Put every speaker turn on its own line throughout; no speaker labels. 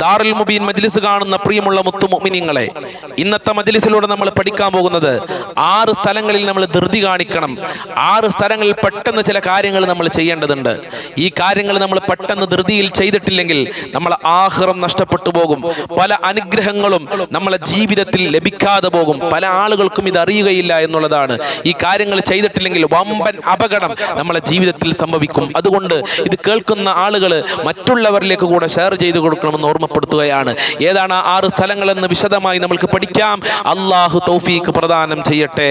ദാറുൽ മുബീൻ മജ്ലിസ് കാണുന്ന പ്രിയമുള്ള മുത്തുമോമിനിങ്ങളെ ഇന്നത്തെ മജ്ലിസിലൂടെ നമ്മൾ പഠിക്കാൻ പോകുന്നത് ആറ് സ്ഥലങ്ങളിൽ നമ്മൾ ധൃതി കാണിക്കണം. ആറ് സ്ഥലങ്ങളിൽ പെട്ടെന്ന് ചില കാര്യങ്ങൾ നമ്മൾ ചെയ്യേണ്ടതുണ്ട്. ഈ കാര്യങ്ങൾ നമ്മൾ പെട്ടെന്ന് ധൃതിയിൽ ചെയ്തിട്ടില്ലെങ്കിൽ നമ്മൾ ആഹ്റം നഷ്ടപ്പെട്ടു പോകും. പല അനുഗ്രഹങ്ങളും നമ്മളെ ജീവിതത്തിൽ ലഭിക്കാതെ പോകും. പല ആളുകൾക്കും ഇത് അറിയുകയില്ല എന്നുള്ളതാണ്. ഈ കാര്യങ്ങൾ ചെയ്തിട്ടില്ലെങ്കിൽ വമ്പൻ അപകടം നമ്മളെ ജീവിതത്തിൽ സംഭവിക്കും. അതുകൊണ്ട് ഇത് കേൾക്കുന്ന ആളുകൾ മറ്റുള്ളവരിലേക്ക് കൂടെ ഷെയർ ചെയ്ത് കൊടുക്കണമെന്ന് ഓർമ്മപ്പെടുത്തുകയാണ്. ഏതാണ് ആ ആറ് സ്ഥലങ്ങളെന്ന് വിശദമായി നമുക്ക് പഠിക്കാം. അള്ളാഹു തൗഫീഖ് പ്രദാനം ചെയ്യട്ടെ.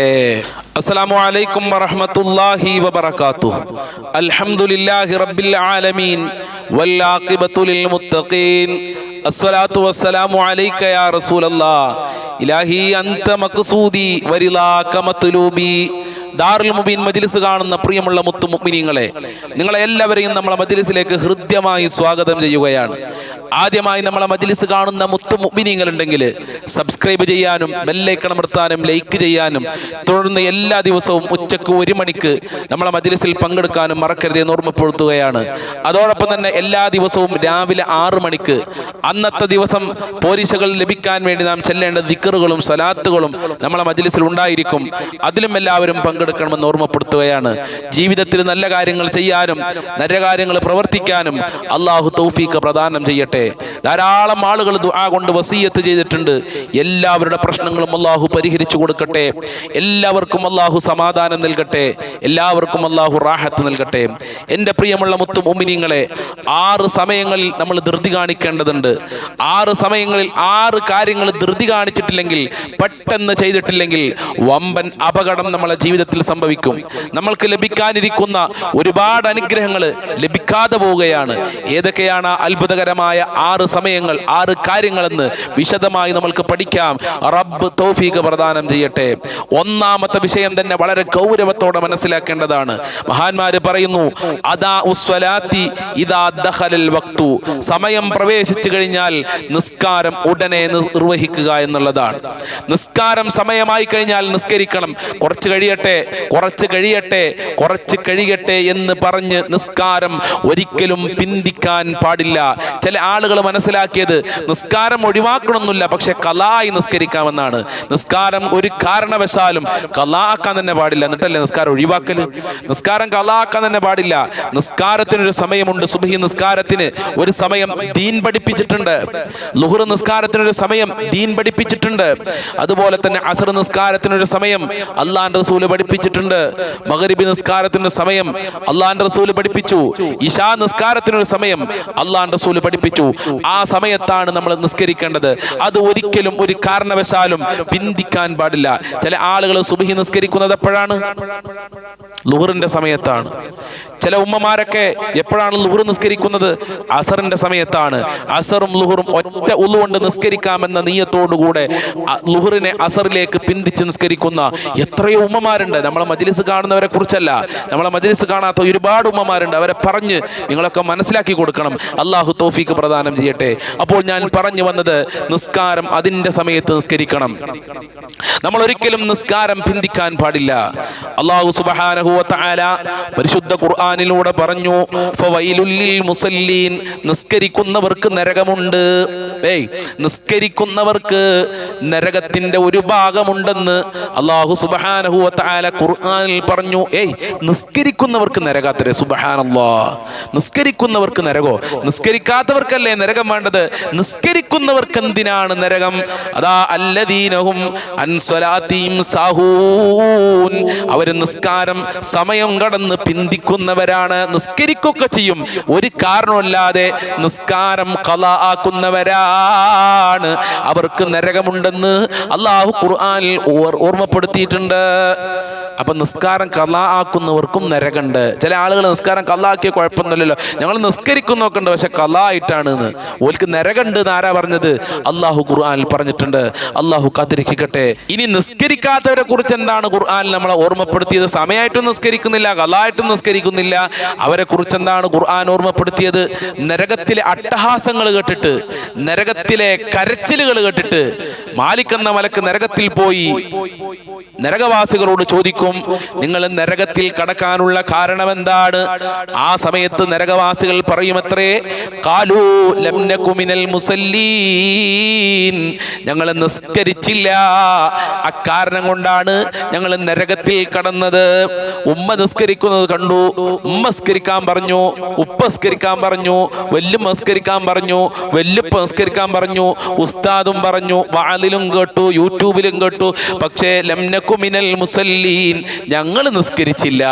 അസ്സലാമു അലൈക്കും വറഹ്മത്തുള്ളാഹി വബറകാത്തു അൽഹംദുലില്ലാഹി റബ്ബിൽ ആലമീൻ. വൽആഖിബത്തു ലിൽ മുത്തഖീൻ അസ്സലാത്തു വസ്സലാമു അലൈക യാ റസൂലല്ലാഹ് ഇലാഹി അൻത മഖ്സൂദി വരിലാക മത്ലൂബി. ദാറുൽ മുബീൻ മജ്ലിസ് കാണുന്ന പ്രിയമുള്ള മുത്തു മുഅ്മിനീങ്ങളെ നിങ്ങളെ എല്ലാവരെയും നമ്മളെ മജ്ലിസിലേക്ക് ഹൃദ്യമായി സ്വാഗതം ചെയ്യുകയാണ്. ആദ്യമായി നമ്മളെ മജ്ലിസ് കാണുന്ന മുത്തു മുഅ്മിനീങ്ങൾ ഉണ്ടെങ്കിൽ സബ്സ്ക്രൈബ് ചെയ്യാനും ബെല്ലൈക്കൺ അമർത്താനും ലൈക്ക് ചെയ്യാനും തുടർന്ന് എല്ലാ ദിവസവും ഉച്ചയ്ക്ക് ഒരു മണിക്ക് നമ്മളെ മജ്ലിസിൽ പങ്കെടുക്കാനും മറക്കരുത് എന്ന് ഓർമ്മപ്പെടുത്തുകയാണ്. അതോടൊപ്പം തന്നെ എല്ലാ ദിവസവും രാവിലെ ആറ് മണിക്ക് അന്നത്തെ ദിവസം പോലീസുകൾ ലഭിക്കാൻ വേണ്ടി നാം ചെല്ലേണ്ട ദിക്കറുകളും സലാത്തുകളും നമ്മളെ മജ്ലിസിൽ ഉണ്ടായിരിക്കും. അതിലും എല്ലാവരും പങ്കെടുക്കണമെന്ന് ഓർമ്മപ്പെടുത്തുകയാണ്. ജീവിതത്തിൽ നല്ല കാര്യങ്ങൾ ചെയ്യാനും നല്ല കാര്യങ്ങൾ പ്രവർത്തിക്കാനും അള്ളാഹു തൗഫീഖ് പ്രദാനം ചെയ്യട്ടെ. ധാരാളം ആളുകൾ ദുആ കൊണ്ട് വസീയത്ത് ചെയ്തിട്ടുണ്ട്. എല്ലാവരുടെ പ്രശ്നങ്ങളും അള്ളാഹു പരിഹരിച്ചു കൊടുക്കട്ടെ. എല്ലാവർക്കും അള്ളാഹു സമാധാനം നൽകട്ടെ. എല്ലാവർക്കും അള്ളാഹു റാഹത്ത് നൽകട്ടെ. എന്റെ പ്രിയമുള്ള മുത്തും ഒമിനിങ്ങളെ ആറ് സമയങ്ങളിൽ നമ്മൾ ധൃതി കാണിക്കേണ്ടതുണ്ട്. ആറ് സമയങ്ങളിൽ ആറ് കാര്യങ്ങൾ ധൃതി കാണിച്ചിട്ടില്ലെങ്കിൽ പെട്ടെന്ന് ചെയ്തിട്ടില്ലെങ്കിൽ വമ്പൻ അപകടം നമ്മളെ ജീവിതത്തിൽ സംഭവിക്കും. നമ്മൾക്ക് ലഭിക്കാനിരിക്കുന്ന ഒരുപാട് അനുഗ്രഹങ്ങൾ ലഭിക്കാതെ പോവുകയാണ്. ഏതൊക്കെയാണ് അത്ഭുതകരമായ ആറ് സമയങ്ങൾ ആറ് കാര്യങ്ങളെന്ന് വിശദമായി നമ്മൾക്ക് പഠിക്കാം. റബ്ബ് തൗഫീഖ് പ്രദാനം ചെയ്യട്ടെ. ഒന്നാമത്തെ വിഷയം തന്നെ വളരെ ഗൗരവത്തോടെ മനസ്സിലാക്കേണ്ടതാണ്. മഹാന്മാര് പറയുന്നു അദാ ഇദാ സമയം പ്രവേശിച്ചു കഴിഞ്ഞാൽ നിസ്കാരം ഉടനെ നിർവഹിക്കുക എന്നുള്ളതാണ്. നിസ്കാരം സമയമായി കഴിഞ്ഞാൽ നിസ്കരിക്കണം. കുറച്ച് കഴിയട്ടെ കുറച്ച് കഴിയട്ടെ കുറച്ച് കഴിയട്ടെ എന്ന് പറഞ്ഞ് നിസ്കാരം ഒരിക്കലും പിന്തിക്കാൻ പാടില്ല. ചില ആളുകൾ മനസ്സിലാക്കിയത് നിസ്കാരം ഒഴിവാക്കണമെന്നില്ല പക്ഷെ കലായി നിസ്കരിക്കാമെന്നാണ്. നിസ്കാരം ഒരു കാരണവശാലും കലാക്കാൻ തന്നെ പാടില്ല. എന്നിട്ടല്ലേ നിസ്കാരം ഒഴിവാക്കൽ? നിസ്കാരം കലാക്കാൻ തന്നെ പാടില്ല. നിസ്കാരത്തിനൊരു സമയമുണ്ട്. സുബഹി നിസ്കാരത്തിന് ഒരു സമയം ദീൻ പഠിപ്പിച്ചിട്ടുണ്ട്. ലുഹുർ നിസ്കാരത്തിനൊരു സമയം ദീൻ പഠിപ്പിച്ചിട്ടുണ്ട്. അതുപോലെ തന്നെ അസർ നിസ്കാരത്തിനൊരു സമയം അള്ളാൻ റസൂൽ പഠിപ്പിച്ചിട്ടുണ്ട്. മകരിബി നിസ്കാരത്തിന് സമയം അള്ളാഹാന്റെ റസൂൽ പഠിപ്പിച്ചു. ഇഷാ നിസ്കാരത്തിനൊരു സമയം അള്ളാഹാന്റെ റസൂൽ പഠിപ്പിച്ചു. ആ സമയത്താണ് നമ്മൾ നിസ്കരിക്കേണ്ടത്. അത് ഒരിക്കലും ഒരു കാരണവശാലും പിന്തിക്കാൻ പാടില്ല. ചില ആളുകൾ സുബിഹി നിസ്കരിക്കുന്നത് എപ്പോഴാണ്? ലുഹറിന്റെ സമയത്താണ്. ചില ഉമ്മമാരൊക്കെ എപ്പോഴാണ് ലുഹർ നിസ്കരിക്കുന്നത്? അസറിന്റെ സമയത്താണ്. അസറും ലുഹറും ഒറ്റ ഉള്ളുകൊണ്ട് നിസ്കരിക്കാമെന്ന നീയത്തോടുകൂടെ ലുഹറിനെ അസറിലേക്ക് പിന്തിച്ച് നിസ്കരിക്കുന്ന എത്രയോ ഉമ്മമാരുണ്ട്. നമ്മളെ മജ്ലിസ് കാണുന്നവരെ കുറിച്ചല്ല. നമ്മളെ മജ്ലിസ് കാണാത്ത ഒരുപാട് ഉമ്മമാരുണ്ട്. അവരെ പറഞ്ഞ് നിങ്ങളൊക്കെ മനസ്സിലാക്കി കൊടുക്കണം. അള്ളാഹു തോഫീക്ക് പ്രദാനം ചെയ്യട്ടെ. അപ്പോൾ ഞാൻ പറഞ്ഞു വന്നത് നിസ്കാരം അതിന്റെ സമയത്ത് നിസ്കരിക്കണം. നമ്മൾ ഒരിക്കലും നിസ്കാരം പിന്തിക്കാൻ പാടില്ല. അള്ളാഹു സുബ്ഹാനഹു വ പരിശുദ്ധ ഖുർആനിലൂടെ പറഞ്ഞു മുസല്ലീൻ നിസ്കരിക്കുന്നവർക്ക് നരകമുണ്ട്. ഏയ് നിസ്കരിക്കുന്നവർക്ക് നരകത്തിന്റെ ഒരു ഭാഗമുണ്ടെന്ന് അള്ളാഹു സുബ്ഹാനഹു വ തആല ഖുർആനിൽ പറഞ്ഞു ഏയ് നിസ്കരിക്കുന്നവർക്ക് നരകാത്തരെ. സുബഹാനല്ലോ. നിസ്കരിക്കുന്നവർക്ക് നരകോ? നിസ്കരിക്കാത്തവർക്കല്ലേ നരകം വേണ്ടത്? നിസ്കരിക്കുന്നവർക്ക് എന്തിനാണ് നരകം? അതാ അല്ലദീനഹും അൻസ്വലാത്തീം അവർ നിസ്കാരം സമയം കടന്ന് പിന്തിക്കുന്നവരാണ്. നിസ്കരിക്കൊക്കെ ചെയ്യും. ഒരു കാരണമല്ലാതെ നിസ്കാരം കല ആക്കുന്നവരാണ്. അവർക്ക് നരകമുണ്ടെന്ന് അള്ളാഹു ഖുർആനിൽ ഓർ- ഓർമ്മപ്പെടുത്തിയിട്ടുണ്ട്. അപ്പൊ നിസ്കാരം കല ആക്കുന്നവർക്കും ചില ആളുകൾ നിസ്കാരം കല്ലാക്കിയ കുഴപ്പമൊന്നുമില്ലല്ലോ. ഞങ്ങൾ നിസ്കരിക്കുന്നൊക്കെ ഉണ്ട് പക്ഷെ കല ആയിട്ടാണ് എന്ന് ഓൽക്ക് നരകണ്ട് എന്ന് ആരാ പറഞ്ഞത്? അള്ളാഹു ഖുർആാനിൽ പറഞ്ഞിട്ടുണ്ട്. അള്ളാഹു കാത്തിരിക്കട്ടെ. ഇനി നിസ്കരിക്കാത്തവരെ കുറിച്ച് എന്താണ് ഖുർആാനിൽ നമ്മളെ ഓർമ്മപ്പെടുത്തിയത്? സമയമായിട്ടും നിസ്കരിക്കുന്നില്ല കലായിട്ടും നിസ്കരിക്കുന്നില്ല. അവരെ കുറിച്ച് എന്താണ് ഖുർആൻ ഓർമ്മപ്പെടുത്തിയത്? നരകത്തിലെ അട്ടഹാസങ്ങൾ കേട്ടിട്ട് നരകത്തിലെ കരച്ചിലുകൾ കേട്ടിട്ട് മാലിക് എന്ന മലക്ക് നരകത്തിൽ പോയി. നരകവാസികളോട് ചോദിക്കും ചോദിക്കും നിങ്ങൾ നരകത്തിൽ കടക്കാനുള്ള കാരണം എന്താണ് ആ സമയത്ത് നരകവാസികൾ പറയുമത്രേ കാലൂ ലംനകുമിനൽ മുസല്ലീൻ. ഞങ്ങൾ നിസ്കരിച്ചില്ല. അക്കാരണം കൊണ്ടാണ് ഞങ്ങൾ നരകത്തിൽ കടന്നത്. ഉമ്മ നിസ്കരിക്കുന്നത് കണ്ടു. ഉമ്മ നിസ്കരിക്കാൻ പറഞ്ഞു. ഉപ്പ നിസ്കരിക്കാൻ പറഞ്ഞു. വല്ലുമ്മ നിസ്കരിക്കാൻ പറഞ്ഞു. വല്ലുപ്പ നിസ്കരിക്കാൻ പറഞ്ഞു. ഉസ്താദും പറഞ്ഞു. വാലിലും കേട്ടു യൂട്യൂബിലും കേട്ടു. പക്ഷേ ലംനക്കുമിനൽ മുസല്ലീൻ ഞങ്ങൾ നിസ്കരിച്ചില്ല.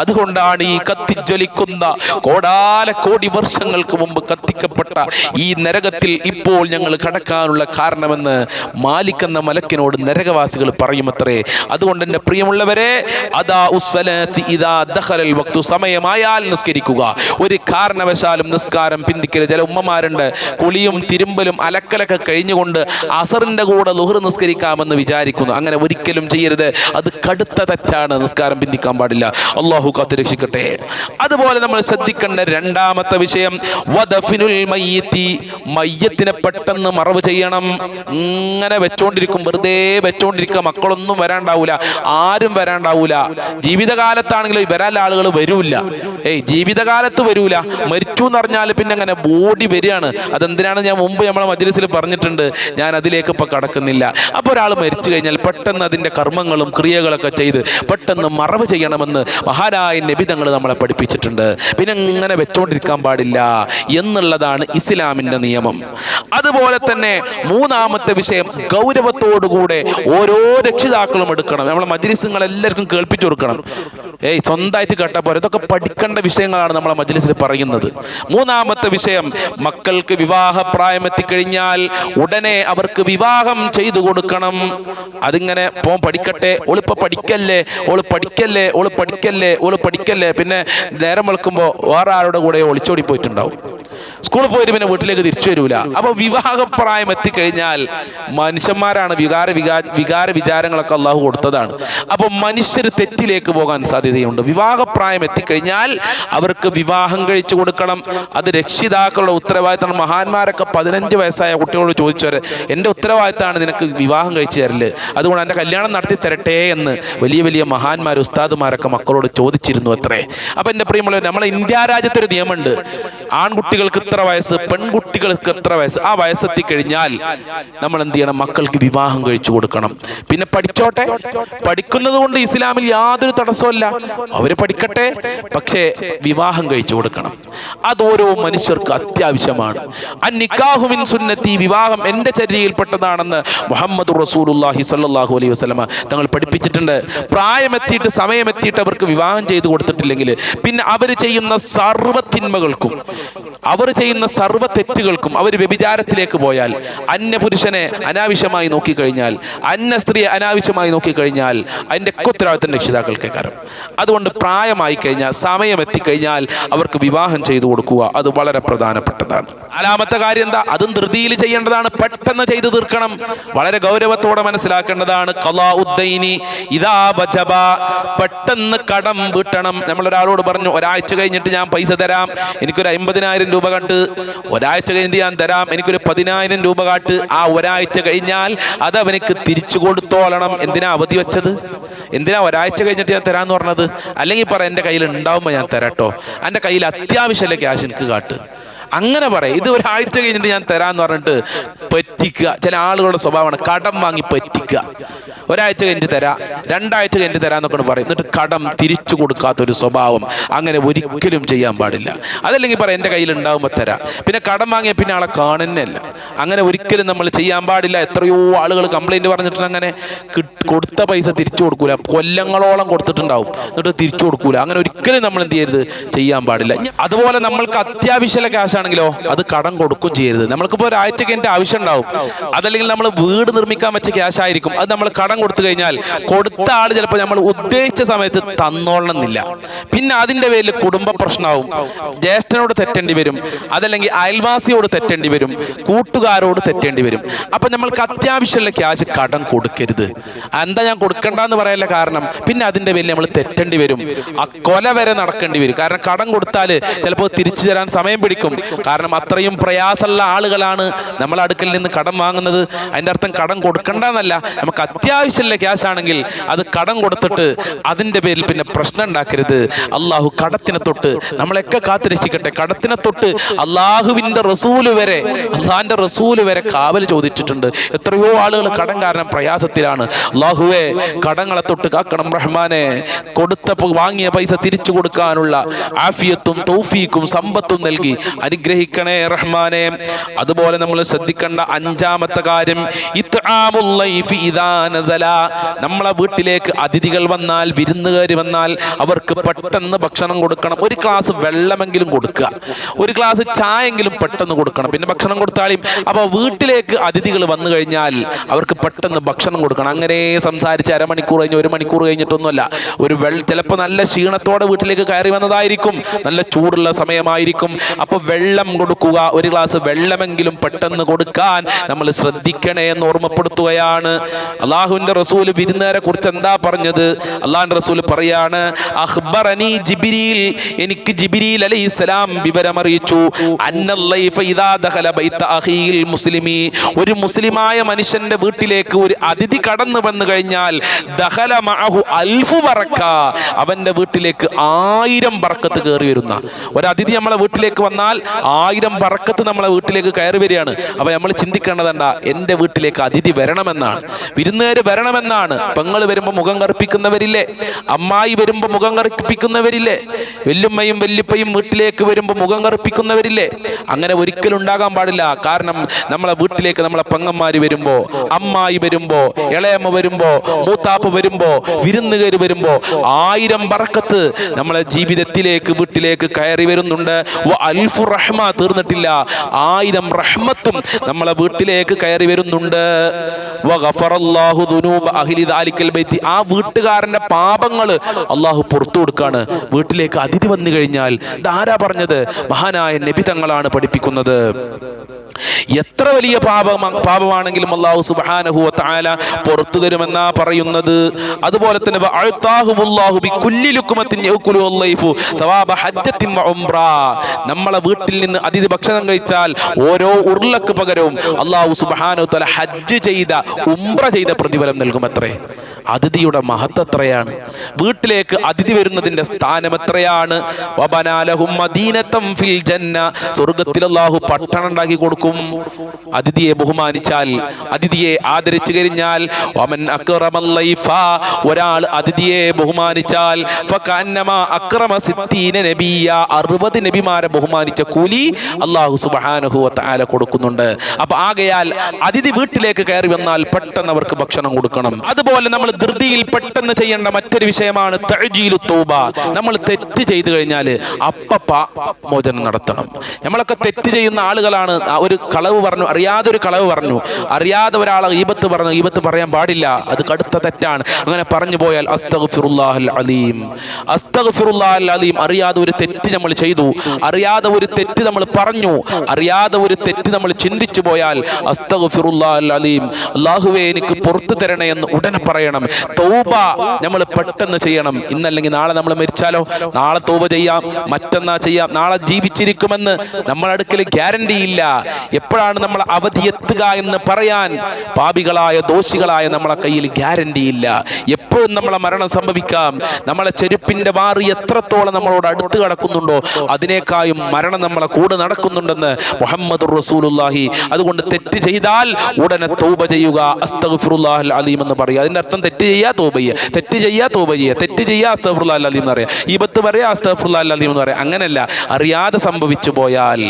അതുകൊണ്ടാണ് ഈ കത്തിജ്വലിക്കുന്ന കോടാല കോടി വർഷങ്ങൾക്ക് മുമ്പ് കത്തിക്കപ്പെട്ട ഈ നരകത്തിൽ ഇപ്പോൾ ഞങ്ങൾ കടക്കാനുള്ള കാരണമെന്ന് മാലിക് എന്ന മലക്കിനോട് നരകവാസികൾ പറയുമത്രേ. അതുകൊണ്ട് എന്റെ പ്രിയമുള്ളവരെ അതാ ഉസ്സലത്തി ഇദാ ദഖലൽ വക്തു സമയമായാൽ നിസ്കരിക്കുക. ഒരു കാരണവശാലും നിസ്കാരം പിന്തിക്കരുത് ചില ഉമ്മമാരുണ്ട് കുളിയും തിരുമ്പലും അലക്കലൊക്കെ കഴിഞ്ഞുകൊണ്ട് അസറിന്റെ കൂടെ ലുഹർ നിസ്കരിക്കാമെന്ന് വിചാരിക്കുന്നു. അങ്ങനെ ഒരിക്കലും ചെയ്യരുത്. അത് കടുത്ത തെറ്റാണ് നിസ്കാരം പിന്തിക്കാൻ പാടില്ല. അള്ളാഹു കാത്ത് രക്ഷിക്കട്ടെ. അതുപോലെ നമ്മൾ ശ്രദ്ധിക്കേണ്ട രണ്ടാമത്തെ വിഷയം വദഫിനുൽ മയ്യത്തി മയ്യത്തിനെ പെട്ടെന്ന് മറവ് ചെയ്യണം. ഇങ്ങനെ വെച്ചോണ്ടിരിക്കും വെറുതെ വെച്ചോണ്ടിരിക്കുക മക്കളൊന്നും വരാണ്ടാവൂല ആരും വരാണ്ടാവൂല. ജീവിതകാലത്താണെങ്കിലും വരാൻ ആളുകൾ വരൂല ഏയ് ജീവിതകാലത്ത് വരൂല. മരിച്ചു എന്ന് പറഞ്ഞാൽ പിന്നെ അങ്ങനെ ബോഡി വരികയാണ്. അതെന്തിനാണ് ഞാൻ മുമ്പ് നമ്മളെ മജ്ലിസിൽ പറഞ്ഞിട്ടുണ്ട് ഞാൻ അതിലേക്ക് ഇപ്പൊ കടക്കുന്നില്ല. അപ്പോൾ ഒരാൾ മരിച്ചു കഴിഞ്ഞാൽ പെട്ടെന്ന് അതിന്റെ കർമ്മങ്ങളും ക്രിയകളൊക്കെ ചെയ്ത് പെട്ടെന്ന് മറവ് ചെയ്യണമെന്ന് മഹാരായ നബിതങ്ങൾ നമ്മളെ പഠിപ്പിച്ചിട്ടുണ്ട്. പിന്നെ ഇങ്ങനെ വെച്ചോണ്ടിരിക്കാൻ പാടില്ല എന്നുള്ളതാണ് ഇസ്ലാമിന്റെ നിയമം. അതുപോലെ തന്നെ മൂന്നാമത്തെ വിഷയം ഗൗരവത്തോടുകൂടെ ഓരോ രക്ഷിതാക്കളും എടുക്കണം. നമ്മളെ മജ്ലിസുകൾ എല്ലാവർക്കും കേൾപ്പിച്ചു കൊടുക്കണം. ഏയ് സ്വന്തമായിട്ട് കേട്ടാ പോരെ. ഇതൊക്കെ പഠിക്കേണ്ട വിഷയങ്ങളാണ് നമ്മളെ മജ്ലിസിൽ പറയുന്നത്. മൂന്നാമത്തെ വിഷയം മക്കൾക്ക് വിവാഹ പ്രായം എത്തിക്കഴിഞ്ഞാൽ ഉടനെ അവർക്ക് വിവാഹം ചെയ്തു കൊടുക്കണം. അതിങ്ങനെ പോം പഠിക്കട്ടെ. ഒളിപ്പ പഠിക്കല്ലേ? ഓൾ പഠിക്കല്ലേ? ഓൾ പഠിക്കല്ലേ? ഓൾ പഠിക്കല്ലേ? പിന്നെ നേരം വെളുക്കുമ്പോൾ വേറെ ആരുടെ കൂടെ ഒളിച്ചോടി പോയിട്ടുണ്ടാവും. സ്കൂളിൽ പോയിട്ട് പിന്നെ വീട്ടിലേക്ക് തിരിച്ചു വരൂല. അപ്പൊ വിവാഹപ്രായം എത്തിക്കഴിഞ്ഞാൽ മനുഷ്യന്മാരാണ് വികാര വികാ വികാര വിചാരങ്ങളൊക്കെ അള്ളാഹു കൊടുത്തതാണ്. അപ്പൊ മനുഷ്യർ തെറ്റിലേക്ക് പോകാൻ സാധ്യതയുണ്ട്. വിവാഹപ്രായം എത്തിക്കഴിഞ്ഞാൽ അവർക്ക് വിവാഹം കഴിച്ചു കൊടുക്കണം. അത് രക്ഷിതാക്കളുടെ ഉത്തരവാദിത്തമാണ്. മഹാന്മാരൊക്കെ പതിനഞ്ച് വയസ്സായ കുട്ടികളോട് ചോദിച്ചവർ എന്റെ ഉത്തരവാദിത്തമാണ് നിനക്ക് വിവാഹം കഴിച്ചു തരൽ. അതുകൊണ്ട് എന്റെ കല്യാണം നടത്തി തരട്ടെ എന്ന് വലിയ വലിയ മഹാന്മാർ ഉസ്താദുമാരൊക്കെ മക്കളോട് ചോദിച്ചിരുന്നു അത്രേ. അപ്പം എന്റെ പ്രിയമുള്ള നമ്മളെ ഇന്ത്യ രാജ്യത്തൊരു നിയമമുണ്ട്. ആൺകുട്ടികൾക്ക് ഇത്ര വയസ്സ് പെൺകുട്ടികൾക്ക് എത്ര വയസ്സ്. ആ വയസ്സെത്തി കഴിഞ്ഞാൽ നമ്മൾ എന്ത് ചെയ്യണം? മക്കൾക്ക് വിവാഹം കഴിച്ചു കൊടുക്കണം. പിന്നെ പഠിച്ചോട്ടെ? പഠിക്കുന്നത് കൊണ്ട് ഇസ്ലാമിൽ യാതൊരു തടസ്സമല്ല അവർ പഠിക്കട്ടെ പക്ഷേ വിവാഹം കഴിച്ചു കൊടുക്കണം. അത് ഓരോ മനുഷ്യർക്ക് അത്യാവശ്യമാണ്. അന്നിക്കാഹുവിൻ സുന്നത്തി വിവാഹം എന്റെ ചര്യയിൽപ്പെട്ടതാണെന്ന് മുഹമ്മദ് റസൂലുല്ലാഹി സല്ലാഹു അലൈഹി വസ്ലമ തങ്ങൾ പഠിപ്പിച്ചിട്ടുണ്ട്. പ്രായമെത്തിയിട്ട് സമയമെത്തിയിട്ട് അവർക്ക് വിവാഹം ചെയ്തു കൊടുത്തിട്ടില്ലെങ്കിൽ പിന്നെ അവർ ചെയ്യുന്ന സർവ തിന്മകൾക്കും അവർ ചെയ്യുന്ന സർവ തെറ്റുകൾക്കും അവർ വ്യഭിചാരത്തിലേക്ക് പോയാൽ അന്യ പുരുഷനെ അനാവശ്യമായി നോക്കിക്കഴിഞ്ഞാൽ അന്യ സ്ത്രീയെ അനാവശ്യമായി നോക്കിക്കഴിഞ്ഞാൽ അതിന്റെ ഉത്തരവാദിത്തം രക്ഷിതാക്കൾക്ക് കാരണം അതുകൊണ്ട് പ്രായമായി കഴിഞ്ഞാൽ സമയം എത്തിക്കഴിഞ്ഞാൽ അവർക്ക് വിവാഹം ചെയ്തു കൊടുക്കുക. അത് വളരെ പ്രധാനപ്പെട്ടതാണ്. നാലാമത്തെ കാര്യം എന്താ? അതും ധൃതിയിൽ ചെയ്യേണ്ടതാണ്. പെട്ടെന്ന് ചെയ്തു തീർക്കണം. വളരെ ഗൗരവത്തോടെ മനസ്സിലാക്കേണ്ടതാണ്. കലാ ഉദ്ദൈനി ഇതാ ബജബ പെട്ടെന്ന് കടം വീട്ടണം. നമ്മൾ ഒരാളോട് പറഞ്ഞു ഒരാഴ്ച കഴിഞ്ഞിട്ട് ഞാൻ പൈസ തരാം. എനിക്കൊരു അമ്പതിനായിരം രൂപ കാട്ട്. ഒരാഴ്ച കഴിഞ്ഞിട്ട് ഞാൻ തരാം. എനിക്കൊരു പതിനായിരം രൂപ കാട്ട്. ആ ഒരാഴ്ച കഴിഞ്ഞാൽ അത് അവനക്ക് തിരിച്ചു കൊടുത്തോളണം. എന്തിനാ അവധി വെച്ചത്? എന്തിനാ ഒരാഴ്ച കഴിഞ്ഞിട്ട് ഞാൻ തരാന്ന് പറഞ്ഞത്? അല്ലെങ്കിൽ പറ എന്റെ കയ്യിൽ ഉണ്ടാവുമ്പോൾ ഞാൻ തരാട്ടോ. എന്റെ കയ്യിൽ അത്യാവശ്യമല്ല ക്യാഷ് എനിക്ക് കാട്ട്. അങ്ങനെ പറയും. ഇത് ഒരാഴ്ച കഴിഞ്ഞിട്ട് ഞാൻ തരാന്ന് പറഞ്ഞിട്ട് പറ്റിക്കുക. ചില ആളുകളുടെ സ്വഭാവമാണ് കടം വാങ്ങി പറ്റിക്കുക. ഒരാഴ്ച കഴിഞ്ഞിട്ട് തരാം രണ്ടാഴ്ച കഴിഞ്ഞിട്ട് തരാന്നൊക്കെ പറയും. എന്നിട്ട് കടം തിരിച്ചു കൊടുക്കാത്തൊരു സ്വഭാവം അങ്ങനെ ഒരിക്കലും ചെയ്യാൻ പാടില്ല. അതല്ലെങ്കിൽ പറയാം എന്റെ കയ്യിൽ ഉണ്ടാകുമ്പോൾ തരാം. പിന്നെ കടം വാങ്ങിയ പിന്നെ ആളെ കാണുന്നില്ല അങ്ങനെ ഒരിക്കലും നമ്മൾ ചെയ്യാൻ പാടില്ല. എത്രയോ ആളുകൾ കംപ്ലൈന്റ് പറഞ്ഞിട്ടുണ്ട് അങ്ങനെ. കൊടുത്ത പൈസ തിരിച്ചു കൊടുക്കൂല. കൊല്ലങ്ങളോളം കൊടുത്തിട്ടുണ്ടാവും. എന്നിട്ട് തിരിച്ചു കൊടുക്കൂല. അങ്ങനെ ഒരിക്കലും നമ്മൾ എന്ത് ചെയ്യരുത്? ചെയ്യാൻ പാടില്ല. അതുപോലെ നമ്മൾക്ക് അത്യാവശ്യമുള്ള ക്യാഷ് ആണെങ്കിലോ അത് കടം കൊടുക്കും ചെയ്യരുത്. നമ്മൾക്കിപ്പോൾ ഒരാഴ്ച കഴിഞ്ഞിട്ട് ആവശ്യം ഉണ്ടാവും അതല്ലെങ്കിൽ നമ്മൾ വീട് നിർമ്മിക്കാൻ വെച്ച ക്യാഷ് ആയിരിക്കും. അത് നമ്മൾ കടം കൊടുത്തു കഴിഞ്ഞാൽ കൊടുത്ത ആൾ ചിലപ്പോൾ നമ്മൾ ഉദ്ദേശിച്ച സമയത്ത് തന്നോളണമെന്നില്ല. പിന്നെ അതിന്റെ പേരിൽ കുടുംബ പ്രശ്നമാവും. ജ്യേഷ്ഠനോട് തെറ്റേണ്ടി വരും. അതല്ലെങ്കിൽ അയൽവാസിയോട് തെറ്റേണ്ടി വരും. കൂട്ടുകാരോട് തെറ്റേണ്ടി വരും. അപ്പം നമ്മൾക്ക് അത്യാവശ്യമുള്ള ക്യാഷ് കടം കൊടുക്കരുത്. എന്താ ഞാൻ കൊടുക്കണ്ടെന്ന് പറയാനുള്ള കാരണം? പിന്നെ അതിന്റെ പേരിൽ നമ്മൾ തെറ്റേണ്ടി വരും. ആ കൊല വരെ നടക്കേണ്ടി വരും. കാരണം കടം കൊടുത്താൽ ചിലപ്പോൾ തിരിച്ചു തരാൻ സമയം പിടിക്കും. കാരണം അത്രയും പ്രയാസമുള്ള ആളുകളാണ് നമ്മൾ അടുക്കൽ നിന്ന് കടം വാങ്ങുന്നത്. അതിന്റെ അർത്ഥം കടം കൊടുക്കണ്ടെന്നല്ല. നമുക്ക് അത്യാവശ്യം അത്യാവശ്യമുള്ള ക്യാഷ് ആണെങ്കിൽ അത് കടം കൊടുത്തിട്ട് അതിന്റെ പേരിൽ പിന്നെ പ്രശ്നം ഉണ്ടാക്കരുത്. അള്ളാഹു കടത്തിനെ തൊട്ട് നമ്മളെയൊക്കെ കാത്തുരക്ഷിക്കട്ടെ. കടത്തിനെ തൊട്ട് അള്ളാഹുവിന്റെ റസൂൽ വരെ അള്ളാഹിന്റെ റസൂൽ വരെ കാവൽ ചോദിച്ചിട്ടുണ്ട്. എത്രയോ ആളുകൾ കടം കാരണം പ്രയാസത്തിലാണ്. അള്ളാഹുവെ കടങ്ങളെ തൊട്ട് കാക്കണം റഹ്മാനെ. കൊടുത്ത വാങ്ങിയ പൈസ തിരിച്ചു കൊടുക്കാനുള്ള ആഫിയത്തും തൗഫീക്കും സമ്പത്തും നൽകി. അനുഗ്രഹിക്കണേ റഹ്മാനെ. അതുപോലെ നമ്മൾ ശ്രദ്ധിക്കേണ്ട അഞ്ചാമത്തെ കാര്യം നമ്മളെ വീട്ടിലേക്ക് അതിഥികൾ വന്നാൽ വിരുന്നുകാർ വന്നാൽ അവർക്ക് പെട്ടെന്ന് ഭക്ഷണം കൊടുക്കണം. ഒരു ഗ്ലാസ് വെള്ളമെങ്കിലും കൊടുക്കുക. ഒരു ഗ്ലാസ് ചായെങ്കിലും പെട്ടെന്ന് കൊടുക്കണം. പിന്നെ ഭക്ഷണം കൊടുത്താലും അപ്പോൾ വീട്ടിലേക്ക് അതിഥികൾ വന്നു കഴിഞ്ഞാൽ അവർക്ക് പെട്ടെന്ന് ഭക്ഷണം കൊടുക്കണം. അങ്ങനെ സംസാരിച്ച് അരമണിക്കൂർ കഴിഞ്ഞ് ഒരു മണിക്കൂർ കഴിഞ്ഞിട്ടൊന്നുമല്ല. ഒരു വെള്ള ചിലപ്പോൾ നല്ല ക്ഷീണത്തോടെ വീട്ടിലേക്ക് കയറി വന്നതായിരിക്കും. നല്ല ചൂടുള്ള സമയമായിരിക്കും. അപ്പോൾ വെള്ളം കൊടുക്കുക ഒരു ഗ്ലാസ് വെള്ളമെങ്കിലും പെട്ടെന്ന് കൊടുക്കാൻ നമ്മൾ ശ്രദ്ധിക്കണേ എന്ന് ഓർമ്മപ്പെടുത്തുകയാണ്. അള്ളാഹുവിന്റെ റസൂൽ വിരുന്നുകാരെ കുറിച്ച് എന്താ പറഞ്ഞത്? അള്ളാഹിന്റെ റസൂൽ പറയാണ് അഖ്ബറനി ജിബിരിയിൽ എനിക്ക് ജിബിരിയിൽ അലൈഹി ഇസ്ലാം വിവരമറിയിച്ചു. മുസ്ലിമി. ഒരു മുസ്ലിമായ മനുഷ്യന്റെ വീട്ടിലേക്ക് ഒരു അതിഥി കടന്നു വന്നു കഴിഞ്ഞാൽ ദഖല മഅഹു അൽഫു ബറക്ക. അവന്റെ വീട്ടിലേക്ക് ആയിരം പറക്കത്ത് കയറി വരുന്ന. ഒരു അതിഥി നമ്മളെ വീട്ടിലേക്ക് വന്നാൽ ആയിരം പറക്കത്ത് നമ്മളെ വീട്ടിലേക്ക് കയറി വരികയാണ്. അപ്പൊ നമ്മൾ ചിന്തിക്കേണ്ടതണ്ട എന്റെ വീട്ടിലേക്ക് അതിഥി വരണമെന്നാണ്. വിരുന്നുകാർ വരണമെന്നാണ്. പെങ്ങൾ വരുമ്പോൾ മുഖം കറുപ്പിക്കുന്നവരില്ലേ? അമ്മായി വരുമ്പോൾ മുഖം കറുപ്പിക്കുന്നവരില്ലേ? വെല്ലുമ്മയും വെല്ലുപ്പയും വീട്ടിലേക്ക് വരുമ്പോൾ മുഖം കറുപ്പിക്കുന്നവരില്ലേ? അങ്ങനെ ഒരിക്കലും ഉണ്ടാകാൻ പാടില്ല. കാരണം നമ്മളെ വീട്ടിലേക്ക് നമ്മളെ പെങ്ങന്മാര് വരുമ്പോ അമ്മായി വരുമ്പോ ഇളയമ്മ വരുമ്പോ മൂത്താപ്പ് വരുമ്പോ വിരുന്നുകാർ വരുമ്പോ ആയിരം പറക്കത്ത് നമ്മളെ ജീവിതത്തിലേക്ക് വീട്ടിലേക്ക് കയറി വരുന്നുണ്ട്. വ അൽഫു റഹ്മ തീർന്നിട്ടില്ല. ആയിരം റഹ്മത്തും നമ്മളെ വീട്ടിലേക്ക് കയറി വരുന്നുണ്ട്. ആ വീട്ടുകാരന്റെ പാപങ്ങൾ അള്ളാഹു പുറത്തു കൊടുക്കാണ്. വീട്ടിലേക്ക് അതിഥി വന്നു കഴിഞ്ഞാൽ ഇതാരാ പറഞ്ഞത്? മഹാനായ നബി തങ്ങളാണ് പഠിപ്പിക്കുന്നത്. എത്ര വലിയ പാപം പാപമാണെങ്കിലും അള്ളാഹു സുബ്ഹാനഹു താല പുറത്തു തരുമെന്നാ പറയുന്നത്. അതുപോലെ തന്നെ നമ്മളെ വീട്ടിൽ നിന്ന് അതിഥി ഭക്ഷണം കഴിച്ചാൽ ഓരോ ഉരുളക്ക് പകരവും അള്ളാഹു സുബാനു തല ഹജ്ജ് ചെയ്ത ഉംറ ചെയ്ത പ്രതിഫലം നൽകുമത്രേ. അതിഥിയുടെ മഹത്വം എത്രയാണ്? വീട്ടിലേക്ക് അതിഥി വരുന്നതിന്റെ സ്ഥാനം എത്രയാണ്? ഫിൽ ജന്ന. അല്ലാഹു പട്ടണം ഉണ്ടാക്കി കൊടുക്കും. അതിഥിയെ ബഹുമാനിച്ചാൽ അതിഥിയെ ആദരിച്ചു കഴിഞ്ഞാൽ ലൈഫ. ഒരാൾ അതിഥിയെ ബഹുമാനിച്ചാൽ അറുപത് അക്റമ സിത്തീന നബിയ. 60 നബിമാരെ ബഹുമാനിച്ച കൂലി അള്ളാഹു തആല കൊടുക്കുന്നുണ്ട്. അപ്പൊ ആകയാൽ അതിഥി വീട്ടിലേക്ക് കയറി വന്നാൽ പെട്ടെന്ന് അവർക്ക് ഭക്ഷണം കൊടുക്കണം. അതുപോലെ നമ്മൾ ധൃതിയിൽ പെട്ടെന്ന് ചെയ്യേണ്ട മറ്റൊരു വിഷയമാണ് തഅജീലു തൗബ. നമ്മൾ തെറ്റ് ചെയ്തു കഴിഞ്ഞാൽ അപ്പപ്പ മോചനം നടത്തണം. നമ്മളൊക്കെ തെറ്റ് ചെയ്യുന്ന ആളുകളാണ്. ഒരു കളവ് പറഞ്ഞു അറിയാതെ ഒരു കളവ് പറഞ്ഞു. അറിയാതെ ഒരാളെ ഈപത്ത് പറഞ്ഞു ഈപത്ത് പറയാൻ പാടില്ല. അത് കടുത്ത തെറ്റാണ്. അങ്ങനെ പറഞ്ഞു പോയാൽ അസ്തഗ്ഫിറുല്ലാഹൽ അലീം. അസ്തഗ്ഫിറുല്ലാഹൽ അലീം. അറിയാതെ ഒരു തെറ്റ് നമ്മൾ ചെയ്തു. അറിയാതെ ഒരു തെറ്റ് നമ്മൾ പറഞ്ഞു. അറിയാതെ ഒരു തെറ്റ് നമ്മൾ ചിന്തിച്ചു പോയാൽ അസ്തഗ്ഫിറുല്ലാഹൽ അലീം. അല്ലാഹുവേ എനിക്ക് പുറത്തു തരണേ എന്ന് ഉടനെ പറയണം. തൗബ നമ്മൾ പെട്ടെന്ന് ചെയ്യണം. ഇന്നല്ലെങ്കിൽ നാളെ നമ്മൾ മരിച്ചാലോ? നാളെ തൗബ ചെയ്യാം. മറ്റന്നാ ചെയ്യാം. നാളെ ജീവിച്ചിരിക്കുമെന്ന് നമ്മൾ അടുക്കൽ ഗ്യാരണ്ടി ഇല്ല. എപ്പോഴാണ് നമ്മൾ അവധി എത്തുക എന്ന് പറയാൻ പാപികളായ ദോഷികളായ നമ്മളെ കയ്യിൽ ഗ്യാരണ്ടി ഇല്ല. എപ്പോഴും നമ്മളെ മരണം സംഭവിക്കാം. നമ്മളെ ചെരുപ്പിന്റെ വാറി എത്രത്തോളം നമ്മളോട് അടുത്ത് കടക്കുന്നുണ്ടോ അതിനേക്കായും മരണം നമ്മളെ കൂടെ നടക്കുന്നുണ്ടെന്ന് മുഹമ്മദ് റസൂലുല്ലാഹി അതുകൊണ്ട് തെറ്റ് ചെയ്താൽ ഉടനെ തൗബ ചെയ്യുക. അസ്തഗ്ഫിറുല്ലാഹൽ അലീം എന്ന് പറയുക. അതിന്റെ അർത്ഥം തെറ്റ് ചെയ്യാ തൗബ ചെയ്യുക തെറ്റ് ചെയ്യാ തൗബ ചെയ്യുക തെറ്റ് ചെയ്യാ അസ്തഗ്ഫിറുല്ലാഹൽ അലീം എന്ന് പറയാം. ഇബത്ത് പറയാ അസ്തഗ്ഫിറുല്ലാഹൽ അലീം എന്ന് പറയുക അങ്ങനെയല്ല അറിയാതെ സംഭവിച്ചു പോയാൽ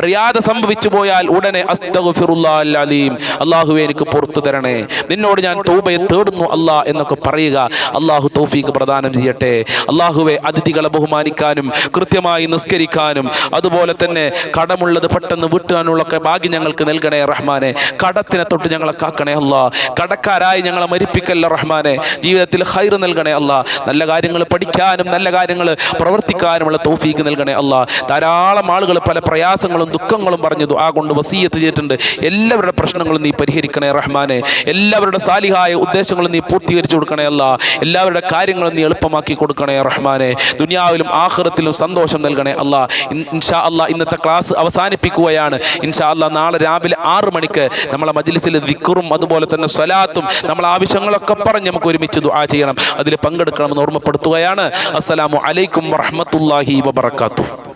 അറിയാതെ സംഭവിച്ചു പോയാൽ ഉടനെ അസ്തഗ്ഫിറുല്ലാഹൽ അലീം. അല്ലാഹുവേ എനിക്ക് പുറത്തു തരണേ. നിന്നോട് ഞാൻ തൗബയെ തേടുന്നു അല്ലാ എന്നൊക്കെ പറയുക. അള്ളാഹു തൗഫീഖ് പ്രദാനം ചെയ്യട്ടെ. അള്ളാഹുവെ അതിഥികളെ ബഹുമാനിക്കാനും കൃത്യമായി നിസ്കരിക്കാനും അതുപോലെ തന്നെ കടമുള്ളത് പെട്ടെന്ന് വിട്ടാനുള്ള ഭാഗ്യം ഞങ്ങൾക്ക് നൽകണേ റഹ്മാനെ. കടത്തിനെ തൊട്ട് ഞങ്ങളെ കാക്കണേ അല്ല. കടക്കാരായി ഞങ്ങളെ മരിപ്പിക്കല്ല റഹ്മാനെ. ജീവിതത്തിൽ ഹൈർ നൽകണേ അല്ല. നല്ല കാര്യങ്ങൾ പഠിക്കാനും നല്ല കാര്യങ്ങൾ പ്രവർത്തിക്കാനുമുള്ള തൗഫീക്ക് നൽകണേ അല്ല. ധാരാളം ആളുകൾ പല പ്രയാസങ്ങളും ദുഃഖങ്ങളും പറഞ്ഞു ആ കൊണ്ട് വസീയത്ത് ചെയ്തിട്ടുണ്ട്. എല്ലാവരുടെ പ്രശ്നങ്ങളും നീ പരിഹരിക്കണേ റഹ്മാനെ. എല്ലാവരുടെ സാലിഹായ ഉദ്ദേശങ്ങളും നീ പൂർത്തീകരിച്ചു കൊടുക്കണേ അല്ല എല്ലാവരുടെ കാര്യങ്ങളും നീ എളുപ്പമാക്കി കൊടുക്കണേ റഹ്മാനെ. ദുനിയാവിലും ആഹ്റത്തിലും സന്തോഷം നൽകണേ അല്ല. ഇൻഷാ അല്ല ഇന്നത്തെ ക്ലാസ് അവസാനിപ്പിക്കുകയാണ്. ഇൻഷാ അല്ല നാളെ രാവിലെ ആറ് മണിക്ക് നമ്മളെ മജ്ലിസിൽ ദിക്കറും അതുപോലെ തന്നെ സ്വലാത്തും നമ്മളെ ആവശ്യങ്ങളൊക്കെ പറഞ്ഞ് നമുക്ക് ഒരുമിച്ച് ദുആ ചെയ്യണം. അതിൽ പങ്കെടുക്കണമെന്ന് ഓർമ്മപ്പെടുത്തുകയാണ്. അസ്സലാമു അലൈക്കും വറഹ്മത്തുള്ളാഹി വബറകാതുഹു.